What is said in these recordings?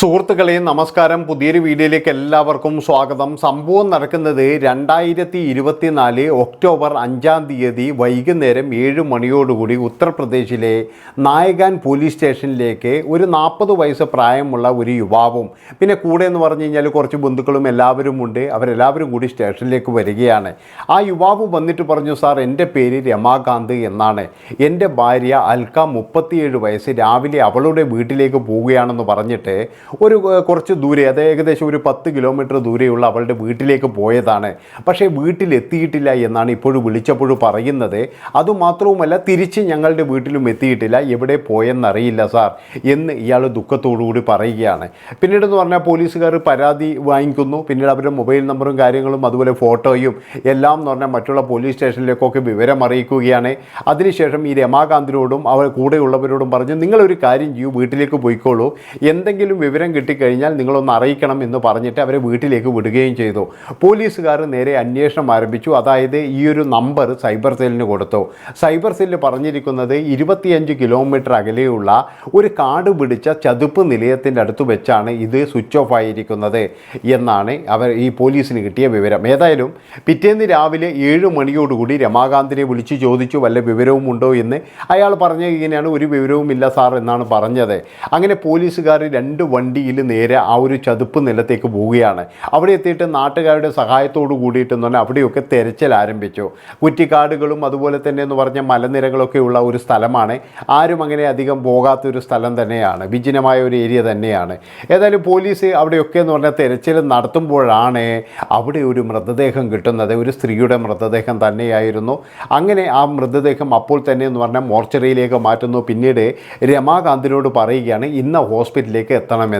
സുഹൃത്തുക്കളെ നമസ്കാരം. പുതിയൊരു വീഡിയോയിലേക്ക് എല്ലാവർക്കും സ്വാഗതം. സംഭവം നടക്കുന്നത് രണ്ടായിരത്തി ഇരുപത്തിനാല് ഒക്ടോബർ അഞ്ചാം തീയതി വൈകുന്നേരം ഏഴ് മണിയോടുകൂടി ഉത്തർപ്രദേശിലെ നായകാൻ പോലീസ് സ്റ്റേഷനിലേക്ക് ഒരു നാൽപ്പത് വയസ്സ് പ്രായമുള്ള ഒരു യുവാവും പിന്നെ കൂടെ എന്ന് പറഞ്ഞു കഴിഞ്ഞാൽ കുറച്ച് ബന്ധുക്കളും എല്ലാവരും ഉണ്ട്. അവരെല്ലാവരും കൂടി സ്റ്റേഷനിലേക്ക് വരികയാണ്. ആ യുവാവ് വന്നിട്ട് പറഞ്ഞു സാർ എന്റെ പേര് രമാകാന്ത് എന്നാണ്. എന്റെ ഭാര്യ അൽക്ക മുപ്പത്തിയേഴ് വയസ്സ് രാവിലെ അവളുടെ വീട്ടിലേക്ക് പോവുകയാണെന്ന് പറഞ്ഞിട്ട് ഒരു കുറച്ച് ദൂരെ അത് ഏകദേശം ഒരു പത്ത് കിലോമീറ്റർ ദൂരെയുള്ള അവളുടെ വീട്ടിലേക്ക് പോയതാണ്. പക്ഷേ വീട്ടിലെത്തിയിട്ടില്ല എന്നാണ് ഇപ്പോഴും വിളിച്ചപ്പോൾ പറയുന്നത്. അതുമാത്രവുമല്ല തിരിച്ച് ഞങ്ങളുടെ വീട്ടിലും എത്തിയിട്ടില്ല. എവിടെ പോയെന്നറിയില്ല സാർ എന്ന് ഇയാൾ ദുഃഖത്തോടുകൂടി പറയുകയാണ്. പിന്നീടെന്ന് പറഞ്ഞാൽ പോലീസുകാർ പരാതി വാങ്ങിക്കുന്നു. പിന്നീട് അവരുടെ മൊബൈൽ നമ്പറും കാര്യങ്ങളും അതുപോലെ ഫോട്ടോയും എല്ലാം എന്ന് പറഞ്ഞാൽ മറ്റുള്ള പോലീസ് സ്റ്റേഷനിലേക്കൊക്കെ വിവരം അറിയിക്കുകയാണ്. അതിനുശേഷം ഈ രമാകാന്തിനോടും അവർ കൂടെയുള്ളവരോടും പറഞ്ഞു നിങ്ങളൊരു കാര്യം ചെയ്യൂ വീട്ടിലേക്ക് പോയിക്കോളൂ. എന്തെങ്കിലും വിവരം കിട്ടിക്കഴിഞ്ഞാൽ നിങ്ങളൊന്ന് അറിയിക്കണം എന്ന് പറഞ്ഞിട്ട് അവരെ വീട്ടിലേക്ക് വിടുകയും ചെയ്തു. പോലീസുകാർ നേരെ അന്വേഷണം ആരംഭിച്ചു. അതായത് ഈ ഒരു നമ്പർ സൈബർ സെല്ലിന് കൊടുത്തു. സൈബർ സെല്ല് പറഞ്ഞിരിക്കുന്നത് ഇരുപത്തിയഞ്ച് കിലോമീറ്റർ അകലെയുള്ള ഒരു കാട് പിടിച്ച ചതുപ്പ് നിലയത്തിന്റെ അടുത്ത് വെച്ചാണ് ഇത് സ്വിച്ച് ഓഫ് ആയിരിക്കുന്നത് എന്നാണ് അവർ ഈ പോലീസിന് കിട്ടിയ വിവരം. ഏതായാലും പിറ്റേന്ന് രാവിലെ ഏഴ് മണിയോടുകൂടി രമാകാന്തിനെ വിളിച്ച് ചോദിച്ചു വല്ല വിവരവും ഉണ്ടോ എന്ന്. അയാൾ പറഞ്ഞ ഇങ്ങനെയാണ് ഒരു വിവരവുമില്ല സാർ എന്നാണ് പറഞ്ഞത്. അങ്ങനെ പോലീസുകാർ രണ്ട് വണ്ടിയിൽ നേരെ ആ ഒരു ചതുപ്പ് നിലത്തേക്ക് പോവുകയാണ്. അവിടെ എത്തിയിട്ട് നാട്ടുകാരുടെ സഹായത്തോടു കൂടിയിട്ട് എന്ന് പറഞ്ഞാൽ അവിടെയൊക്കെ തെരച്ചിൽ ആരംഭിച്ചു. കുറ്റിക്കാടുകളും അതുപോലെ തന്നെ എന്ന് പറഞ്ഞ മലനിരകളൊക്കെ ഉള്ള ഒരു സ്ഥലമാണ്. ആരും അങ്ങനെ അധികം പോകാത്തൊരു സ്ഥലം തന്നെയാണ്. വിജനമായ ഒരു ഏരിയ തന്നെയാണ്. ഏതായാലും പോലീസ് അവിടെയൊക്കെ എന്ന് പറഞ്ഞാൽ തെരച്ചിൽ നടത്തുമ്പോഴാണ് അവിടെ ഒരു മൃതദേഹം കിട്ടുന്നത്. ഒരു സ്ത്രീയുടെ മൃതദേഹം തന്നെയായിരുന്നു. അങ്ങനെ ആ മൃതദേഹം അപ്പോൾ തന്നെ എന്ന് പറഞ്ഞാൽ മോർച്ചറിയിലേക്ക് മാറ്റുന്നു. പിന്നീട് രമാകാന്തിനോട് പറയുകയാണ് ഇന്ന ഹോസ്പിറ്റലിലേക്ക് എത്തണമെന്ന്.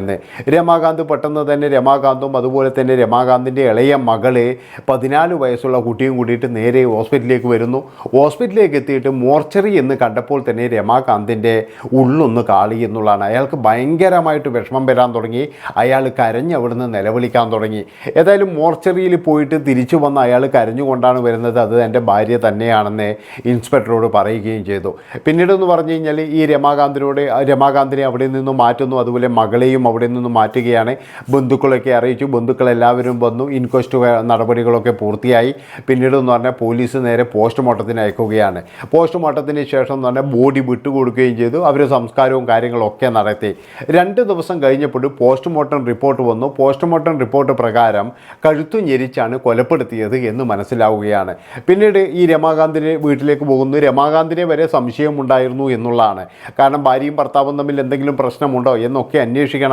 രമാകാന്ത് പെട്ടെന്ന് തന്നെ രമാകാന്തും അതുപോലെ തന്നെ രമാകാന്തിന്റെ ഇളയ മകളെ പതിനാല് വയസ്സുള്ള കുട്ടിയും കൂടിയിട്ട് നേരെ ഹോസ്പിറ്റലിലേക്ക് വരുന്നു. ഹോസ്പിറ്റലിലേക്ക് എത്തിയിട്ട് മോർച്ചറി എന്ന് കണ്ടപ്പോൾ തന്നെ രമാകാന്തിന്റെ ഉള്ളൊന്ന് കാളി എന്നുള്ളതാണ്. അയാൾക്ക് ഭയങ്കരമായിട്ട് വിഷമം വരാൻ തുടങ്ങി. അയാൾ കരഞ്ഞ് അവിടുന്ന് നിലവിളിക്കാൻ തുടങ്ങി. ഏതായാലും മോർച്ചറിയിൽ പോയിട്ട് തിരിച്ചു വന്ന അയാൾ കരഞ്ഞുകൊണ്ടാണ് വരുന്നത്. അത് എന്റെ ഭാര്യ തന്നെയാണെന്ന് ഇൻസ്പെക്ടറോട് പറയുകയും ചെയ്തു. പിന്നീടെന്ന് പറഞ്ഞു കഴിഞ്ഞാൽ ഈ രമാകാന്തിനോട് രമാകാന്തിനെ അവിടെ നിന്ന് മാറ്റുന്നു. അതുപോലെ മകളെയും അവിടെ നിന്ന് മാറ്റുകയാണ്. ബന്ധുക്കളൊക്കെ അറിയിച്ചു. ബന്ധുക്കളെല്ലാവരും വന്നു. ഇൻക്വസ്റ്റ് നടപടികളൊക്കെ പൂർത്തിയായി. പിന്നീട് എന്ന് പറഞ്ഞാൽ പോലീസ് നേരെ പോസ്റ്റ്മോർട്ടത്തിന് അയക്കുകയാണ്. പോസ്റ്റ്മോർട്ടത്തിന് ശേഷം എന്ന് പറഞ്ഞാൽ ബോഡി വിട്ടുകൊടുക്കുകയും ചെയ്തു. അവർ സംസ്കാരവും കാര്യങ്ങളൊക്കെ നടത്തി. രണ്ട് ദിവസം കഴിഞ്ഞപ്പോൾ പോസ്റ്റ്മോർട്ടം റിപ്പോർട്ട് വന്നു. പോസ്റ്റ്മോർട്ടം റിപ്പോർട്ട് പ്രകാരം കഴുത്തു ഞെരിച്ചാണ് കൊലപ്പെടുത്തിയത് എന്ന് മനസ്സിലാവുകയാണ്. പിന്നീട് ഈ രമാകാന്തിനെ വീട്ടിലേക്ക് പോകുന്നു. രമാകാന്തിനെ വരെ സംശയമുണ്ടായിരുന്നു എന്നുള്ളതാണ്. കാരണം ഭാര്യയും ഭർത്താവും തമ്മിൽ എന്തെങ്കിലും പ്രശ്നമുണ്ടോ എന്നൊക്കെ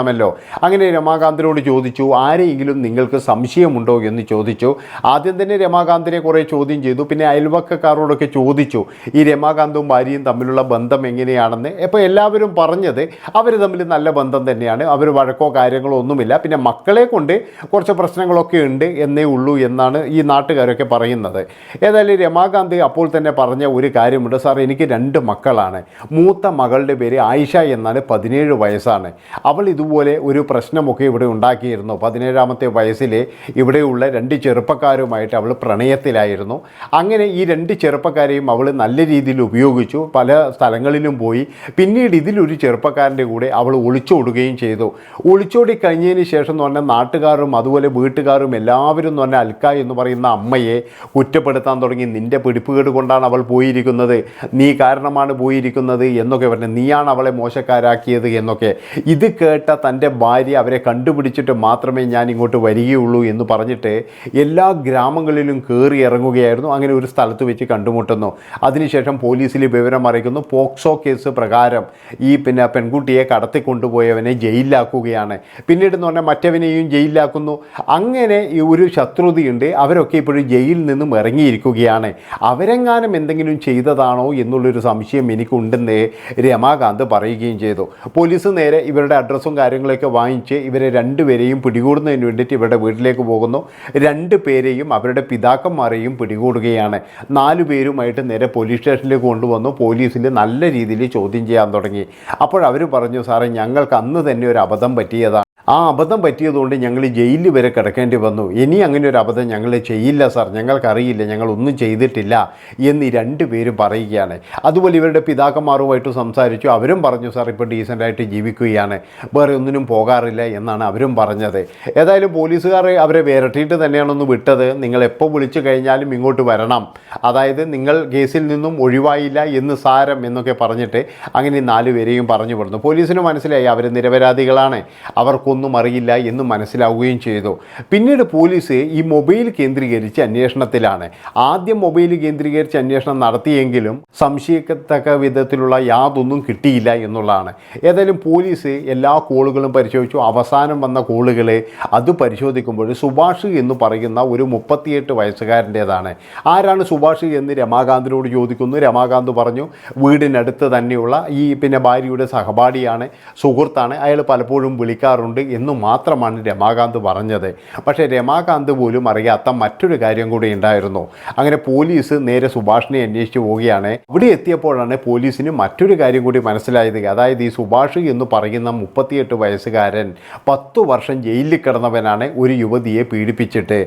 അന്വേഷിക്കണമല്ലോ അങ്ങനെ രമാകാന്തിനോട് ചോദിച്ചു ആരെയെങ്കിലും നിങ്ങൾക്ക് സംശയമുണ്ടോ? എന്ന് ചോദിച്ചു. ആദ്യം തന്നെ രമാകാന്തിനെ കുറേ ചോദ്യം ചെയ്തു. പിന്നെ അയൽവക്കക്കാരോടൊക്കെ ചോദിച്ചു ഈ രമാകാന്തും ഭാര്യയും തമ്മിലുള്ള ബന്ധം എങ്ങനെയാണെന്ന്? ഇപ്പോൾ എല്ലാവരും പറഞ്ഞത് അവർ തമ്മിൽ നല്ല ബന്ധം തന്നെയാണ്. അവർ വഴക്കോ കാര്യങ്ങളോ ഒന്നുമില്ല. പിന്നെ മക്കളെ കൊണ്ട് കുറച്ച് പ്രശ്നങ്ങളൊക്കെ ഉണ്ട് എന്നേ ഉള്ളൂ എന്നാണ് ഈ നാട്ടുകാരൊക്കെ പറയുന്നത്. ഏതായാലും രമാകാന്ത് അപ്പോൾ തന്നെ പറഞ്ഞ ഒരു കാര്യമുണ്ട്. സാർ എനിക്ക് രണ്ട് മക്കളാണ്. മൂത്ത മകളുടെ പേര് ആയിഷ എന്നാണ് പതിനേഴ് വയസ്സാണ്. അവൾ ഇതുപോലെ ഒരു പ്രശ്നമൊക്കെ ഇവിടെ ഉണ്ടാക്കിയിരുന്നു. പതിനേഴാമത്തെ വയസ്സിൽ ഇവിടെയുള്ള രണ്ട് ചെറുപ്പക്കാരുമായിട്ട് അവൾ പ്രണയത്തിലായിരുന്നു. അങ്ങനെ ഈ രണ്ട് ചെറുപ്പക്കാരെയും അവൾ നല്ല രീതിയിൽ ഉപയോഗിച്ചു. പല സ്ഥലങ്ങളിലും പോയി. പിന്നീട് ഇതിലൊരു ചെറുപ്പക്കാരന്റെ കൂടെ അവൾ ഒളിച്ചോടുകയും ചെയ്തു. ഒളിച്ചോടി കഴിഞ്ഞതിന് ശേഷം എന്ന് പറഞ്ഞാൽ നാട്ടുകാരും അതുപോലെ വീട്ടുകാരും എല്ലാവരും എന്ന് പറഞ്ഞാൽ അൽക്ക എന്ന് പറയുന്ന അമ്മയെ കുറ്റപ്പെടുത്താൻ തുടങ്ങി. നിന്റെ പിടിപ്പുകേട് കൊണ്ടാണ് അവൾ പോയിരിക്കുന്നത്. നീ കാരണമാണ് പോയിരിക്കുന്നത് എന്നൊക്കെ പറഞ്ഞു നീയാണ് അവളെ മോശക്കാരാക്കിയത് എന്നൊക്കെ. ഇത് കേട്ട തന്റെ ഭാര്യ അവരെ കണ്ടുപിടിച്ചിട്ട് മാത്രമേ ഞാൻ ഇങ്ങോട്ട് വരികയുള്ളൂ എന്ന് പറഞ്ഞിട്ട് എല്ലാ ഗ്രാമങ്ങളിലും കയറി ഇറങ്ങുകയായിരുന്നു. അങ്ങനെ ഒരു സ്ഥലത്ത് വെച്ച് കണ്ടുമുട്ടുന്നു. അതിനുശേഷം പോലീസിൽ വിവരം അറിയിക്കുന്നു. പോക്സോ കേസ് പ്രകാരം ഈ പിന്നെ പെൺകുട്ടിയെ കടത്തിക്കൊണ്ടുപോയവനെ ജയിലിലാക്കുകയാണ്. പിന്നീട് എന്ന് പറഞ്ഞാൽ മറ്റവനെയും ജയിലിലാക്കുന്നു. അങ്ങനെ ഈ ഒരു ശത്രുതയുണ്ട്. അവരൊക്കെ ഇപ്പോഴും ജയിലിൽ നിന്നും ഇറങ്ങിയിരിക്കുകയാണ്. അവരെങ്ങാനും എന്തെങ്കിലും ചെയ്തതാണോ എന്നുള്ളൊരു സംശയം എനിക്കുണ്ടെന്ന് രമാകാന്ത് പറയുകയും ചെയ്തു. പോലീസ് നേരെ ഇവരുടെ അഡ്രസ്സും കാര്യങ്ങളൊക്കെ വാങ്ങിച്ച് ഇവരെ രണ്ടുപേരെയും പിടികൂടുന്നതിന് വേണ്ടിയിട്ട് ഇവരുടെ വീട്ടിലേക്ക് പോകുന്നു. രണ്ട് പേരെയും അവരുടെ പിതാക്കന്മാരെയും പിടികൂടുകയാണ്. നാലു പേരുമായിട്ട് നേരെ പോലീസ് സ്റ്റേഷനിലേക്ക് കൊണ്ടുവന്നു. പോലീസിൽ നല്ല രീതിയിൽ ചോദ്യം ചെയ്യാൻ തുടങ്ങി. അപ്പോൾ അവർ പറഞ്ഞു സാറേ ഞങ്ങൾക്ക് അന്ന് തന്നെ ഒരു അബദ്ധം പറ്റിയതാണ് ആ അബദ്ധം പറ്റിയതുകൊണ്ട് ഞങ്ങൾ ജയിലിൽ വരെ കിടക്കേണ്ടി വന്നു. ഇനി അങ്ങനെ ഒരു അബദ്ധം ഞങ്ങൾ ചെയ്യില്ല സാർ ഞങ്ങൾക്കറിയില്ല ഞങ്ങളൊന്നും ചെയ്തിട്ടില്ല എന്ന് രണ്ട് പേരും പറയുകയാണ്. അതുപോലെ ഇവരുടെ പിതാക്കന്മാരുമായിട്ട് സംസാരിച്ചു. അവരും പറഞ്ഞു സാർ ഇപ്പോൾ ഡീസന്റായിട്ട് ജീവിക്കുകയാണ്. വേറെ ഒന്നിനും പോകാറില്ല എന്നാണ് അവരും പറഞ്ഞത്. ഏതായാലും പോലീസുകാർ അവരെ വിരട്ടിയിട്ട് തന്നെയാണൊന്ന് വിട്ടത്. നിങ്ങൾ എപ്പോൾ വിളിച്ചു കഴിഞ്ഞാലും ഇങ്ങോട്ട് വരണം. അതായത് നിങ്ങൾ കേസിൽ നിന്നും ഒഴിവായില്ല എന്ന് സാരം എന്നൊക്കെ പറഞ്ഞിട്ട് അങ്ങനെ നാല് പേരെയും പറഞ്ഞു വിടുന്നു. പോലീസിന് മനസ്സിലായി അവർ നിരപരാധികളാണ്. അവർക്കൊന്നും അറിയില്ല എന്ന് മനസ്സിലാവുകയും ചെയ്തു. പിന്നീട് പോലീസ് ഈ മൊബൈൽ കേന്ദ്രീകരിച്ച് അന്വേഷണത്തിലാണ്. ആദ്യം മൊബൈൽ കേന്ദ്രീകരിച്ച് അന്വേഷണം നടത്തിയെങ്കിലും സംശയിക്കത്തക്ക വിധത്തിലുള്ള യാതൊന്നും കിട്ടിയില്ല എന്നുള്ളതാണ്. ഏതായാലും പോലീസ് എല്ലാ കോളുകളും പരിശോധിച്ചു. അവസാനം വന്ന കോളുകളെ അത് പരിശോധിക്കുമ്പോൾ സുഭാഷ് എന്ന് പറയുന്ന ഒരു മുപ്പത്തിയെട്ട് വയസ്സുകാരന്റേതാണ്. ആരാണ് സുഭാഷ് എന്ന് രമാകാന്തിനോട് ചോദിക്കുന്നു. രമാകാന്ത് പറഞ്ഞു വീടിനടുത്ത് തന്നെയുള്ള ഈ പിന്നെ ഭാര്യയുടെ സഹപാഠിയാണ് സുഹൃത്താണ്. അയാൾ പലപ്പോഴും വിളിക്കാറുണ്ട്. എന്ന് മാത്രമാണ് രമാകാന്ത് പറഞ്ഞത്. പക്ഷേ രമാകാന്ത് പോലും അറിയാത്ത മറ്റൊരു കാര്യം കൂടി ഉണ്ടായിരുന്നു. അങ്ങനെ പോലീസ് നേരെ സുഭാഷിനെ അന്വേഷിച്ചു പോവുകയാണ്. ഇവിടെ എത്തിയപ്പോഴാണ് പോലീസിന് മറ്റൊരു കാര്യം കൂടി മനസ്സിലായത്. അതായത് ഈ സുഭാഷ് എന്ന് പറയുന്ന മുപ്പത്തിയെട്ട് വയസ്സുകാരൻ പത്തു വർഷം ജയിലിൽ കിടന്നവനാണ് ഒരു യുവതിയെ പീഡിപ്പിച്ചിട്ട്.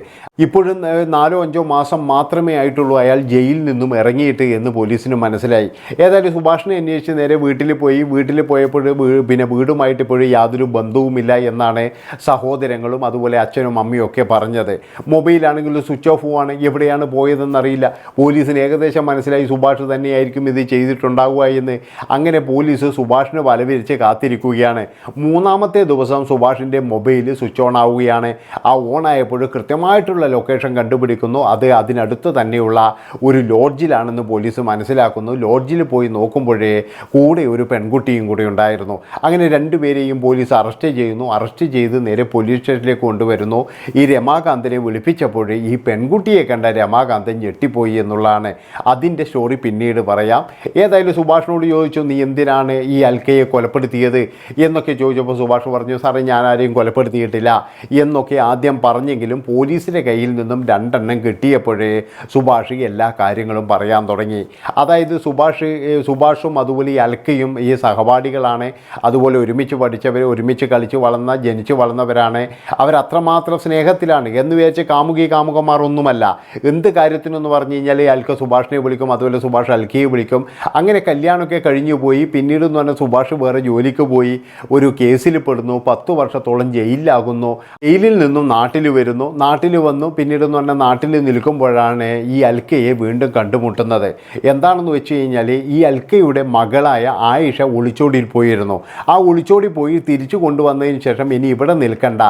ഇപ്പോഴും നാലോ അഞ്ചോ മാസം മാത്രമേ ആയിട്ടുള്ളൂ അയാൾ ജയിലിൽ നിന്നും ഇറങ്ങിയിട്ട് എന്ന് പോലീസിന് മനസ്സിലായി. ഏതായാലും സുഭാഷിനെ അന്വേഷിച്ച് നേരെ വീട്ടിൽ പോയി. വീട്ടിൽ പോയപ്പോൾ പിന്നെ വീടുമായിട്ട് ഇപ്പോഴും യാതൊരു ബന്ധവുമില്ല എന്നാണ് സഹോദരങ്ങളും അതുപോലെ അച്ഛനും അമ്മയും ഒക്കെ പറഞ്ഞത്. മൊബൈലാണെങ്കിലും സ്വിച്ച് ഓഫ് ആണ്. എവിടെയാണ് പോയതെന്നറിയില്ല. പോലീസിന് ഏകദേശം മനസ്സിലായി സുഭാഷ് തന്നെയായിരിക്കും ഇത് ചെയ്തിട്ടുണ്ടാവുക എന്ന്. അങ്ങനെ പോലീസ് സുഭാഷിനെ വലവിരിച്ച് കാത്തിരിക്കുകയാണ്. മൂന്നാമത്തെ ദിവസം സുഭാഷിന്റെ മൊബൈൽ സ്വിച്ച് ഓൺ ആവുകയാണ്. ആ ഓൺ ആയപ്പോൾ കൃത്യമായിട്ടുള്ള ലൊക്കേഷൻ കണ്ടുപിടിക്കുന്നു. അത് അതിനടുത്ത് തന്നെയുള്ള ഒരു ലോഡ്ജിലാണെന്ന് പോലീസ് മനസ്സിലാക്കുന്നു. ലോഡ്ജിൽ പോയി നോക്കുമ്പോഴേ കൂടെ ഒരു പെൺകുട്ടിയും കൂടെ ഉണ്ടായിരുന്നു. അങ്ങനെ രണ്ടുപേരെയും പോലീസ് അറസ്റ്റ് ചെയ്യുന്നു. അറസ്റ്റ് ചെയ്ത് നേരെ പോലീസ് സ്റ്റേഷനിലേക്ക് കൊണ്ടുവരുന്നു. ഈ രമാകാന്തിനെ വിളിപ്പിച്ചപ്പോൾ ഈ പെൺകുട്ടിയെ കണ്ട രമാകാന്തൻ ഞെട്ടിപ്പോയി എന്നുള്ളതാണ് അതിന്റെ സ്റ്റോറി പിന്നീട് പറയാം. ഏതായാലും സുഭാഷിനോട് ചോദിച്ചു നീ എന്തിനാണ് ഈ അൽക്കയെ കൊലപ്പെടുത്തിയത്? എന്നൊക്കെ ചോദിച്ചപ്പോൾ സുഭാഷ് പറഞ്ഞു സാറേ ഞാൻ ആരെയും കൊലപ്പെടുത്തിയിട്ടില്ല. എന്നൊക്കെ ആദ്യം പറഞ്ഞെങ്കിലും പോലീസിന്റെ കയ്യിൽ നിന്നും രണ്ടെണ്ണം കിട്ടിയപ്പോഴേ സുഭാഷ് എല്ലാ കാര്യങ്ങളും പറയാൻ തുടങ്ങി. അതായത് സുഭാഷ് സുഭാഷും അതുപോലെ ഈ അൽക്കയും ഈ സഹപാഠികളാണ്. അതുപോലെ ഒരുമിച്ച് പഠിച്ചവർ ഒരുമിച്ച് കളിച്ച് വളർന്ന ജനിച്ച് വളർന്നവരാണ്. അവരത്രമാത്രം സ്നേഹത്തിലാണ്. എന്ന് വിചാരിച്ച് കാമുകി കാമുകന്മാർ ഒന്നുമല്ല. എന്ത് കാര്യത്തിനെന്ന് പറഞ്ഞു കഴിഞ്ഞാൽ അൽക്ക സുഭാഷിനെ വിളിക്കും അതുപോലെ സുഭാഷ് അൽക്കയെ വിളിക്കും. അങ്ങനെ കല്യാണമൊക്കെ കഴിഞ്ഞു പോയി. പിന്നീട് എന്ന് പറഞ്ഞാൽ സുഭാഷ് വേറെ ജോലിക്ക് പോയി. ഒരു കേസിൽ പെടുന്നു. പത്ത് വർഷത്തോളം ജയിലിലാകുന്നു. ജയിലിൽ നിന്നും നാട്ടിൽ വരുന്നു. നാട്ടിൽ വന്നു. പിന്നീട് എന്ന് പറഞ്ഞാൽ നാട്ടിൽ നിൽക്കുമ്പോഴാണ് ഈ അൽക്കയെ വീണ്ടും കണ്ടുമുട്ടുന്നത്. എന്താണെന്ന് വെച്ച് കഴിഞ്ഞാൽ ഈ അൽക്കയുടെ മകളായ ആയിഷ ഒളിച്ചോടിയിൽ പോയിരുന്നു. ആ ഒളിച്ചോടി പോയി തിരിച്ചു കൊണ്ടുവന്നതിന് ശേഷം ഇനി ഇവിടെ നിൽക്കണ്ട.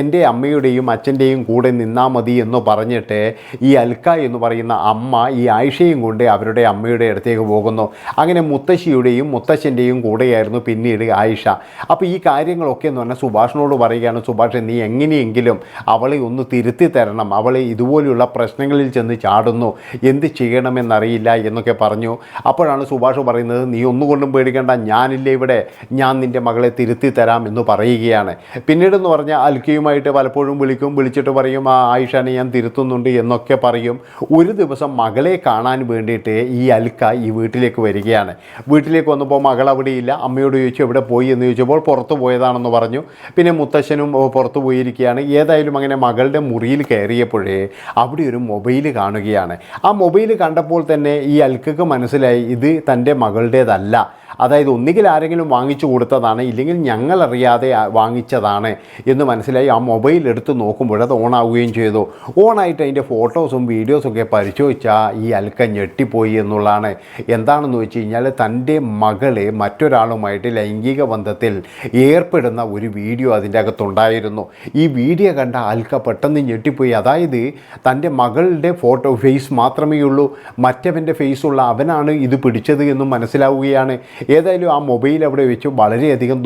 എന്റെ അമ്മയുടെയും അച്ഛന്റെയും കൂടെ നിന്നാൽ മതി എന്ന് പറഞ്ഞിട്ട് ഈ അൽക്ക എന്ന് പറയുന്ന അമ്മ ഈ ആയിഷയും കൊണ്ട് അവരുടെ അമ്മയുടെ അടുത്തേക്ക് പോകുന്നു. അങ്ങനെ മുത്തശ്ശിയുടെയും മുത്തശ്ശന്റെയും കൂടെയായിരുന്നു പിന്നീട് ആയിഷ. അപ്പോൾ ഈ കാര്യങ്ങളൊക്കെ എന്ന് പറഞ്ഞാൽ സുഭാഷിനോട് പറയുകയാണ് സുഭാഷ് നീ എങ്ങനെയെങ്കിലും അവളെ ഒന്ന് തിരുത്തി തരണം. അവളെ ഇതുപോലെയുള്ള പ്രശ്നങ്ങളിൽ ചെന്ന് ചാടുന്നു. എന്ത് ചെയ്യണമെന്നറിയില്ല എന്നൊക്കെ പറഞ്ഞു. അപ്പോഴാണ് സുഭാഷ് പറയുന്നത് നീ ഒന്നുകൊണ്ടും പേടിക്കേണ്ട. ഞാനില്ലേ ഇവിടെ. ഞാൻ നിന്റെ മകളെ തിരുത്തി തരാം എന്ന് പറയുകയാണ്. പിന്നീടെന്ന് പറഞ്ഞാൽ അൽക്കയുമായിട്ട് പലപ്പോഴും വിളിക്കും വിളിച്ചിട്ട് പറയും ആ ആയിഷാനെ ഞാൻ തിരുത്തുന്നുണ്ട് എന്നൊക്കെ പറയും. ഒരു ദിവസം മകളെ കാണാൻ വേണ്ടിയിട്ട് ഈ അൽക്ക ഈ വീട്ടിലേക്ക് വരികയാണ്. വീട്ടിലേക്ക് വന്നപ്പോൾ മകൾ അവിടെ ഇല്ല അമ്മയോട് ചോദിച്ചു എവിടെ പോയി? എന്ന് ചോദിച്ചപ്പോൾ പുറത്ത് പോയതാണെന്ന് പറഞ്ഞു. പിന്നെ മുത്തശ്ശനും പുറത്ത് പോയിരിക്കുകയാണ്. ഏതായാലും അങ്ങനെ മകളുടെ മുറിയിൽ കയറിയപ്പോഴേ അവിടെ ഒരു മൊബൈൽ കാണുകയാണ്. ആ മൊബൈൽ കണ്ടപ്പോൾ തന്നെ ഈ അൽക്കക്ക് മനസ്സിലായി ഇത് തന്റെ മകളുടേതല്ല. അതായത് ഒന്നുകിൽ ആരെങ്കിലും വാങ്ങിച്ചു കൊടുത്തതാണ് ഇല്ലെങ്കിൽ ഞങ്ങളറിയാതെ വാങ്ങിച്ചതാണ് എന്ന് മനസ്സിലായി ആ മൊബൈൽ എടുത്ത് നോക്കുമ്പോൾ അത് ഓണാവുകയും ചെയ്തു. ഓണായിട്ട് അതിന്റെ ഫോട്ടോസും വീഡിയോസും ഒക്കെ പരിശോധിച്ചാൽ ഈ അൽക്ക ഞെട്ടിപ്പോയി എന്നുള്ളതാണ്. എന്താണെന്ന് വെച്ച് കഴിഞ്ഞാൽ തന്റെ മകളെ മറ്റൊരാളുമായിട്ട് ലൈംഗിക ബന്ധത്തിൽ ഏർപ്പെടുന്ന ഒരു വീഡിയോ അതിന്റെ അകത്തുണ്ടായിരുന്നു. ഈ വീഡിയോ കണ്ട അൽക്ക പെട്ടെന്ന് ഞെട്ടിപ്പോയി. അതായത് തന്റെ മകളുടെ ഫോട്ടോ ഫേസ് മാത്രമേ ഉള്ളൂ മറ്റവന്റെ ഫേസുള്ള അവനാണ് ഇത് പിടിച്ചത് എന്നും മനസ്സിലാവുകയാണ്. ഏതായാലും ആ മൊബൈൽ അവിടെ വെച്ച് വളരെയധികം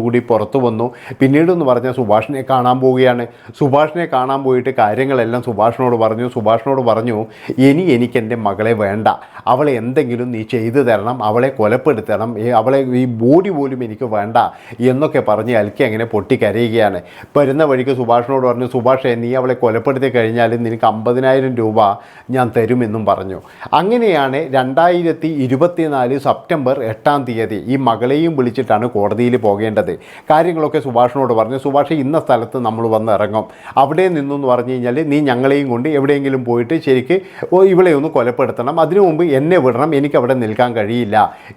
കൂടി പുറത്തു വന്നു. പിന്നീടെന്ന് പറഞ്ഞാൽ സുഭാഷിനെ കാണാൻ പോവുകയാണ്. സുഭാഷിനെ കാണാൻ പോയിട്ട് കാര്യങ്ങളെല്ലാം സുഭാഷിനോട് പറഞ്ഞു. സുഭാഷിനോട് പറഞ്ഞു ഇനി എനിക്ക് എന്റെ മകളെ വേണ്ട. അവളെ എന്തെങ്കിലും നീ ചെയ്തു തരണം. അവളെ കൊലപ്പെടുത്തണം. അവളെ ഈ ബോഡി പോലും എനിക്ക് വേണ്ട. എന്നൊക്കെ പറഞ്ഞ് അൽക്കി അങ്ങനെ പൊട്ടിക്കരയുകയാണ്. വരുന്ന വഴിക്ക് സുഭാഷിനോട് പറഞ്ഞു സുഭാഷേ നീ അവളെ കൊലപ്പെടുത്തി കഴിഞ്ഞാൽ നിനക്ക് അമ്പതിനായിരം രൂപ ഞാൻ തരുമെന്നും പറഞ്ഞു. അങ്ങനെയാണ് രണ്ടായിരത്തി ഇരുപത്തിനാല് സെപ്റ്റംബർ എട്ടാം എട്ടാം തീയതി ഈ മകളെയും വിളിച്ചിട്ടാണ് കോടതിയിൽ പോകേണ്ടത്. കാര്യങ്ങളൊക്കെ സുഭാഷിനോട് പറഞ്ഞു. സുഭാഷ് ഇന്ന സ്ഥലത്ത് നമ്മൾ വന്ന് ഇറങ്ങും. അവിടെ നിന്നെന്ന് പറഞ്ഞു കഴിഞ്ഞാൽ നീ ഞങ്ങളെയും കൊണ്ട് എവിടെയെങ്കിലും പോയിട്ട് ശരിക്ക് ഇവളെ ഒന്ന് കൊലപ്പെടുത്തണം. അതിനു മുമ്പ് എന്നെ വിടണം. എനിക്ക് അവിടെ നിൽക്കാൻ കഴിയില്ല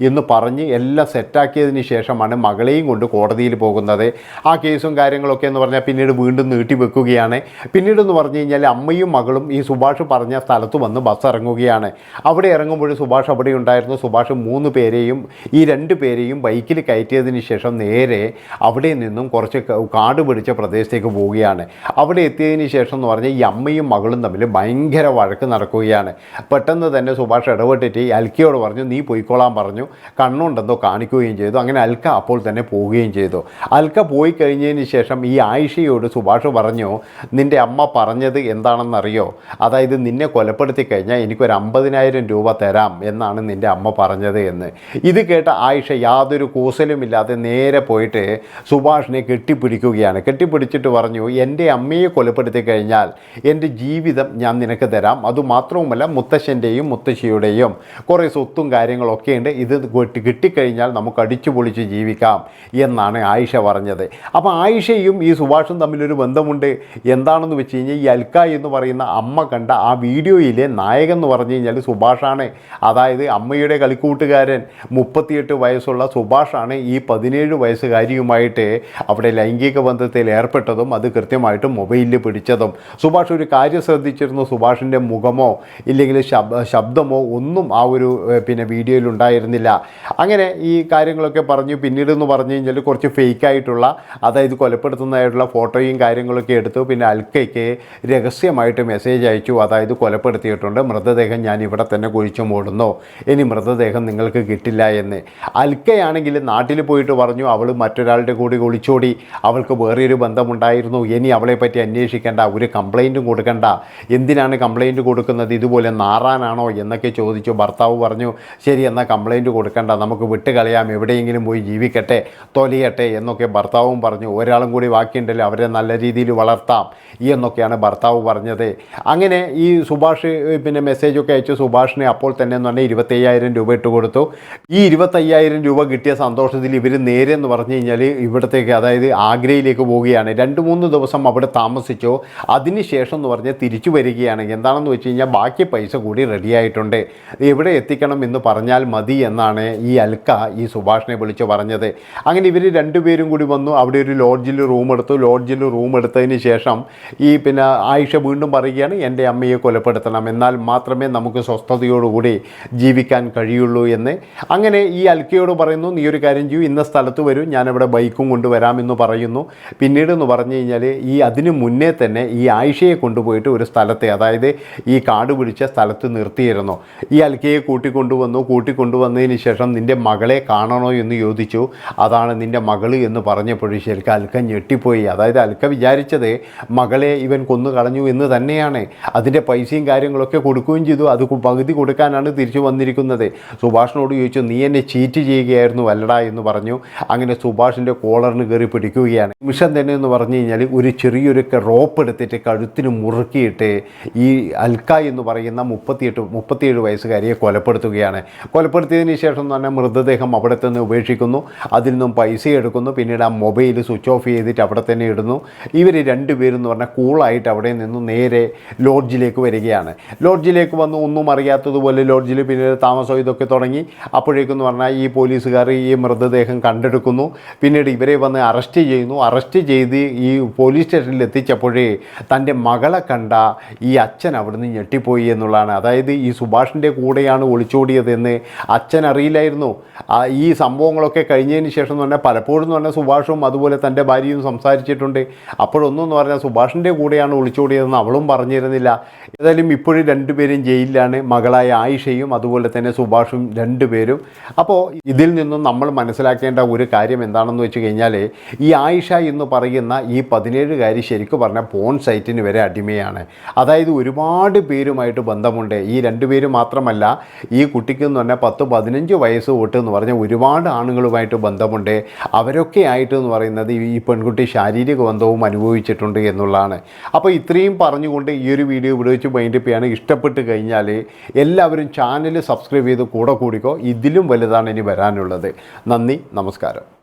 എന്ന് പറഞ്ഞ് എല്ലാം സെറ്റാക്കിയതിന് ശേഷമാണ് മകളെയും കൊണ്ട് കോടതിയിൽ പോകുന്നത്. ആ കേസും കാര്യങ്ങളൊക്കെ എന്ന് പറഞ്ഞാൽ പിന്നീട് വീണ്ടും നീട്ടി വെക്കുകയാണ്. പിന്നീട് എന്ന് പറഞ്ഞു കഴിഞ്ഞാൽ അമ്മയും മകളും ഈ സുഭാഷ് പറഞ്ഞ സ്ഥലത്ത് വന്ന് ബസ് ഇറങ്ങുകയാണ്. അവിടെ ഇറങ്ങുമ്പോൾ സുഭാഷ് അവിടെ ഉണ്ടായിരുന്നു. സുഭാഷ് മൂന്ന് പേരെയും ഈ രണ്ട് പേരെയും ബൈക്കിൽ കയറ്റിയതിന് ശേഷം നേരെ അവിടെ നിന്നും കുറച്ച് കാട് പിടിച്ച പ്രദേശത്തേക്ക് പോവുകയാണ്. അവിടെ എത്തിയതിന് ശേഷം എന്ന് പറഞ്ഞാൽ ഈ അമ്മയും മകളും തമ്മിൽ ഭയങ്കര വഴക്ക് നടക്കുകയാണ്. പെട്ടെന്ന് തന്നെ സുഭാഷ് ഇടപെട്ടിട്ട് അൽക്കയോട് പറഞ്ഞു നീ പോയിക്കോളാൻ പറഞ്ഞു. കണ്ണുണ്ടെന്നോ കാണിക്കുകയും ചെയ്തു. അങ്ങനെ അൽക്ക അപ്പോൾ തന്നെ പോവുകയും ചെയ്തു. അൽക്ക പോയി കഴിഞ്ഞതിന് ശേഷം ഈ ആയിഷയോട് സുഭാഷ് പറഞ്ഞു നിന്റെ അമ്മ പറഞ്ഞത് എന്താണെന്നറിയോ? അതായത് നിന്നെ കൊലപ്പെടുത്തി കഴിഞ്ഞാൽ എനിക്കൊരു അമ്പതിനായിരം രൂപ തരാം എന്നാണ് നിന്റെ അമ്മ പറഞ്ഞത് എന്ന്. ഇത് കേട്ട ആയിഷ യാതൊരു കൂസലുമില്ലാതെ നേരെ പോയിട്ട് സുഭാഷിനെ കെട്ടിപ്പിടിക്കുകയാണ്. കെട്ടിപ്പിടിച്ചിട്ട് പറഞ്ഞു എന്റെ അമ്മയെ കൊലപ്പെടുത്തി കഴിഞ്ഞാൽ എന്റെ ജീവിതം ഞാൻ നിനക്ക് തരാം. അതുമാത്രവുമല്ല മുത്തശ്ശന്റെയും മുത്തശ്ശിയുടെയും. കുറേ സ്വത്തും കാര്യങ്ങളൊക്കെ ഉണ്ട്. ഇത് കിട്ടി കിട്ടിക്കഴിഞ്ഞാൽ നമുക്ക് അടിച്ചു പൊളിച്ച് ജീവിക്കാം എന്നാണ് ആയിഷ പറഞ്ഞത്. അപ്പോൾ ആയിഷയും ഈ സുഭാഷും തമ്മിലൊരു ബന്ധമുണ്ട്. എന്താണെന്ന് വെച്ച് കഴിഞ്ഞാൽ ഈ അൽക്ക എന്ന് പറയുന്ന അമ്മ കണ്ട ആ വീഡിയോയിലെ നായകൻ എന്ന് പറഞ്ഞു കഴിഞ്ഞാൽ സുഭാഷാണ്. അതായത് അമ്മയുടെ കളിക്കൂട്ടുകാരൻ മുപ്പത്തിയെട്ട് വയസ്സുള്ള സുഭാഷാണ് ഈ പതിനേഴ് വയസ്സുകാരിയുമായിട്ട് അവിടെ ലൈംഗിക ബന്ധത്തിൽ ഏർപ്പെട്ടതും അത് കൃത്യമായിട്ട് മൊബൈലിൽ പിടിച്ചതും. സുഭാഷ് ഒരു കാര്യം ശ്രദ്ധിച്ചിരുന്നു സുഭാഷിന്റെ മുഖമോ ഇല്ലെങ്കിൽ ശബ് ശബ്ദമോ ഒന്നും ആ ഒരു പിന്നെ വീഡിയോയിൽ ഉണ്ടായിരുന്നില്ല. അങ്ങനെ ഈ കാര്യങ്ങളൊക്കെ പറഞ്ഞു പിന്നീട് എന്ന് പറഞ്ഞു കഴിഞ്ഞാൽ കുറച്ച് ഫേക്കായിട്ടുള്ള അതായത് കൊലപ്പെടുത്തുന്നതായിട്ടുള്ള ഫോട്ടോയും കാര്യങ്ങളൊക്കെ എടുത്തു. പിന്നെ അൽക്കയ്ക്ക് രഹസ്യമായിട്ട് മെസ്സേജ് അയച്ചു അതായത് കൊലപ്പെടുത്തിയിട്ടുണ്ട്. മൃതദേഹം ഞാൻ ഇവിടെ തന്നെ കുഴിച്ചു മൂടുന്നു. ഇനി മൃതദേഹം നിങ്ങൾക്ക് കിട്ടില്ല എന്ന് അൽക്കയാണെങ്കിൽ നാട്ടിൽ പോയിട്ട് പറഞ്ഞു അവൾ മറ്റൊരാളുടെ കൂടി ഒളിച്ചോടി. അവൾക്ക് വേറെയൊരു ബന്ധമുണ്ടായിരുന്നു. ഇനി അവളെ പറ്റി അന്വേഷിക്കേണ്ട. ഒരു കംപ്ലൈന്റും കൊടുക്കണ്ട. എന്തിനാണ് കംപ്ലൈന്റ് കൊടുക്കുന്നത്? ഇതുപോലെ നാറാനാണോ? എന്നൊക്കെ ചോദിച്ചു ഭർത്താവ് പറഞ്ഞു ശരി എന്നാൽ കംപ്ലൈന്റ് കൊടുക്കണ്ട. നമുക്ക് വിട്ടുകളയാം. എവിടെയെങ്കിലും പോയി ജീവിക്കട്ടെ തൊലിയട്ടെ എന്നൊക്കെ ഭർത്താവും പറഞ്ഞു. ഒരാളും കൂടി ബാക്കിയുണ്ടല്ലോ. അവരെ നല്ല രീതിയിൽ വളർത്താം എന്നൊക്കെയാണ് ഭർത്താവ് പറഞ്ഞത്. അങ്ങനെ ഈ സുഭാഷ് പിന്നെ മെസ്സേജൊക്കെ അയച്ചു സുഭാഷിനെ അപ്പോൾ തന്നെ എന്ന് പറഞ്ഞാൽ ഇരുപത്തയ്യായിരം രൂപ ഇട്ട് കൊടുത്തു ഈ ഇരുപത്തയ്യായിരം രൂപ കിട്ടിയ സന്തോഷത്തിൽ ഇവർ നേരെ എന്ന് പറഞ്ഞു കഴിഞ്ഞാൽ ഇവിടത്തേക്ക് അതായത് ആഗ്രയിലേക്ക് പോവുകയാണ്. രണ്ട് മൂന്ന് ദിവസം അവിടെ താമസിച്ചോ. അതിനുശേഷം എന്ന് പറഞ്ഞാൽ തിരിച്ചു വരികയാണ്. എന്താണെന്ന് വെച്ച് കഴിഞ്ഞാൽ ബാക്കി പൈസ കൂടി റെഡിയായിട്ടുണ്ട് എവിടെ എത്തിക്കണം എന്ന് പറഞ്ഞാൽ മതി എന്നാണ് ഈ അൽക്ക ഈ സുഭാഷിനെ വിളിച്ച് പറഞ്ഞത്. അങ്ങനെ ഇവർ രണ്ടുപേരും കൂടി വന്നു. അവിടെ ഒരു ലോഡ്ജിൽ റൂം എടുത്തു. ലോഡ്ജിൽ റൂം എടുത്തതിന് ശേഷം ഈ പിന്നെ ആയിഷ വീണ്ടും പറയുകയാണ് എന്റെ അമ്മയെ കൊലപ്പെടുത്തണം. എന്നാൽ മാത്രമേ നമുക്ക് സ്വസ്ഥതയോടുകൂടി ജീവിക്കാൻ കഴിയുള്ളൂ എന്ന്. അങ്ങനെ ഈ അൽക്കയോട് പറയുന്നു നീ ഒരു കാര്യം ചെയ്യൂ ഇന്ന സ്ഥലത്ത് വരും ഞാനിവിടെ ബൈക്കും കൊണ്ടുവരാമെന്ന് പറയുന്നു. പിന്നീട് എന്ന് പറഞ്ഞു കഴിഞ്ഞാൽ ഈ അതിന് മുന്നേ തന്നെ ഈ ആയിഷയെ കൊണ്ടുപോയിട്ട് ഒരു സ്ഥലത്തെ അതായത് ഈ കാട് പിടിച്ച സ്ഥലത്ത് നിർത്തിയിരുന്നു. ഈ അൽക്കയെ കൂട്ടിക്കൊണ്ടുവന്നു. കൂട്ടിക്കൊണ്ടുവന്നതിന് ശേഷം നിന്റെ മകളെ കാണണോ എന്ന് ചോദിച്ചു. അതാണ് നിന്റെ മകൾ എന്ന് പറഞ്ഞപ്പോഴും ശരിക്കും അൽക്ക ഞെട്ടിപ്പോയി. അതായത് അൽക്ക വിചാരിച്ചത് മകളെ ഇവൻ കൊന്നു കളഞ്ഞു എന്ന് തന്നെയാണ്. അതിന്റെ പൈസയും കാര്യങ്ങളൊക്കെ കൊടുക്കുകയും ചെയ്തു. അത് പകുതി കൊടുക്കാനാണ് തിരിച്ചു വന്നിരിക്കുന്നത്. സുഭാഷിനോട് ചോദിച്ചു നീ എന്നെ ചീറ്റ് ചെയ്യുകയായിരുന്നു അല്ലടാ എന്ന് പറഞ്ഞു. അങ്ങനെ സുഭാഷിന്റെ കോളറിന് കയറി പിടിക്കുകയാണ്. നിമിഷം തന്നെ എന്ന് പറഞ്ഞു കഴിഞ്ഞാൽ ഒരു ചെറിയൊരു റോപ്പ് എടുത്തിട്ട് കഴുത്തിന് മുറുക്കിയിട്ട് ഈ അൽക്ക എന്ന് പറയുന്ന മുപ്പത്തിയെട്ട് മുപ്പത്തിയേഴ് വയസ്സുകാരിയെ കൊലപ്പെടുത്തുകയാണ്. കൊലപ്പെടുത്തിയതിന് ശേഷം തന്നെ മൃതദേഹം അവിടെ തന്നെ ഉപേക്ഷിക്കുന്നു. അതിൽ നിന്നും പൈസ എടുക്കുന്നു. പിന്നീട് ആ മൊബൈൽ സ്വിച്ച് ഓഫ് ചെയ്തിട്ട് അവിടെ തന്നെ ഇടുന്നു. ഇവർ രണ്ടുപേരും എന്ന് പറഞ്ഞാൽ കൂളായിട്ട് അവിടെ നിന്ന് നേരെ ലോഡ്ജിലേക്ക് വരികയാണ്. ലോഡ്ജിലേക്ക് വന്ന് ഒന്നും അറിയാത്തതുപോലെ ലോഡ്ജിൽ പിന്നീട് താമസം ഇതൊക്കെ തുടങ്ങി. അപ്പോഴേക്കെന്ന് പറഞ്ഞാൽ ഈ പോലീസുകാർ ഈ മൃതദേഹം കണ്ടെടുക്കുന്നു. പിന്നീട് ഇവരെ വന്ന് അറസ്റ്റ് ചെയ്യുന്നു. അറസ്റ്റ് ചെയ്ത് ഈ പോലീസ് സ്റ്റേഷനിൽ എത്തിച്ചപ്പോഴേ തന്റെ മകളെ കണ്ട ഈ അച്ഛൻ അവിടുന്ന് ഞെട്ടിപ്പോയി എന്നുള്ളതാണ്. അതായത് ഈ സുഭാഷിന്റെ കൂടെയാണ് ഒളിച്ചോടിയതെന്ന് അച്ഛൻ അറിയില്ലായിരുന്നു. ഈ സംഭവങ്ങളൊക്കെ കഴിഞ്ഞതിന് ശേഷം എന്ന് പറഞ്ഞാൽ പലപ്പോഴും എന്ന് പറഞ്ഞാൽ സുഭാഷും അതുപോലെ തന്റെ ഭാര്യയും സംസാരിച്ചിട്ടുണ്ട്. അപ്പോഴൊന്നും എന്ന് പറഞ്ഞാൽ സുഭാഷിന്റെ കൂടെയാണ് ഒളിച്ചോടിയതെന്ന് അവളും പറഞ്ഞിരുന്നില്ല. ഏതായാലും ഇപ്പോഴും രണ്ടുപേരും ജയിലിലാണ്. മകളായ ആയിഷയും അതുപോലെ തന്നെ സുഭാഷും രണ്ടുപേരും. അപ്പോൾ ഇതിൽ നിന്നും നമ്മൾ മനസ്സിലാക്കേണ്ട ഒരു കാര്യം എന്താണെന്ന് വെച്ച് കഴിഞ്ഞാൽ ഈ ആയിഷ എന്ന് പറയുന്ന ഈ പതിനേഴുകാരി ശരിക്കും പറഞ്ഞാൽ പോൺ സൈറ്റിന് വരെ അടിമയാണ്. അതായത് ഒരുപാട് പേരുമായിട്ട് ബന്ധമുണ്ട്. ഈ രണ്ടുപേരും മാത്രമല്ല ഈ കുട്ടിക്ക് എന്ന് പറഞ്ഞാൽ പത്ത് പതിനഞ്ച് വയസ്സ് തൊട്ട് എന്ന് പറഞ്ഞാൽ ഒരുപാട് ആണുങ്ങളുമായിട്ട് ബന്ധമുണ്ട്. അവരൊക്കെ ആയിട്ട് എന്ന് പറയുന്നത് ഈ പെൺകുട്ടി ശാരീരിക ബന്ധവും അനുഭവിച്ചിട്ടുണ്ട് എന്നുള്ളതാണ്. അപ്പോൾ ഇത്രയും പറഞ്ഞുകൊണ്ട് ഈ ഒരു വീഡിയോ ഇവിടെ വെച്ച് മൈൻഡപ്പ് ചെയ്യാണ് ഇഷ്ടപ്പെട്ട് കഴിഞ്ഞാൽ എല്ലാവരും ചാനൽ സബ്സ്ക്രൈബ് ചെയ്ത് കൂടെ കൂടിക്കോ. ഇതിലും വലുത് വലുതാണ് ഇനി വരാനുള്ളത്. നന്ദി നമസ്കാരം.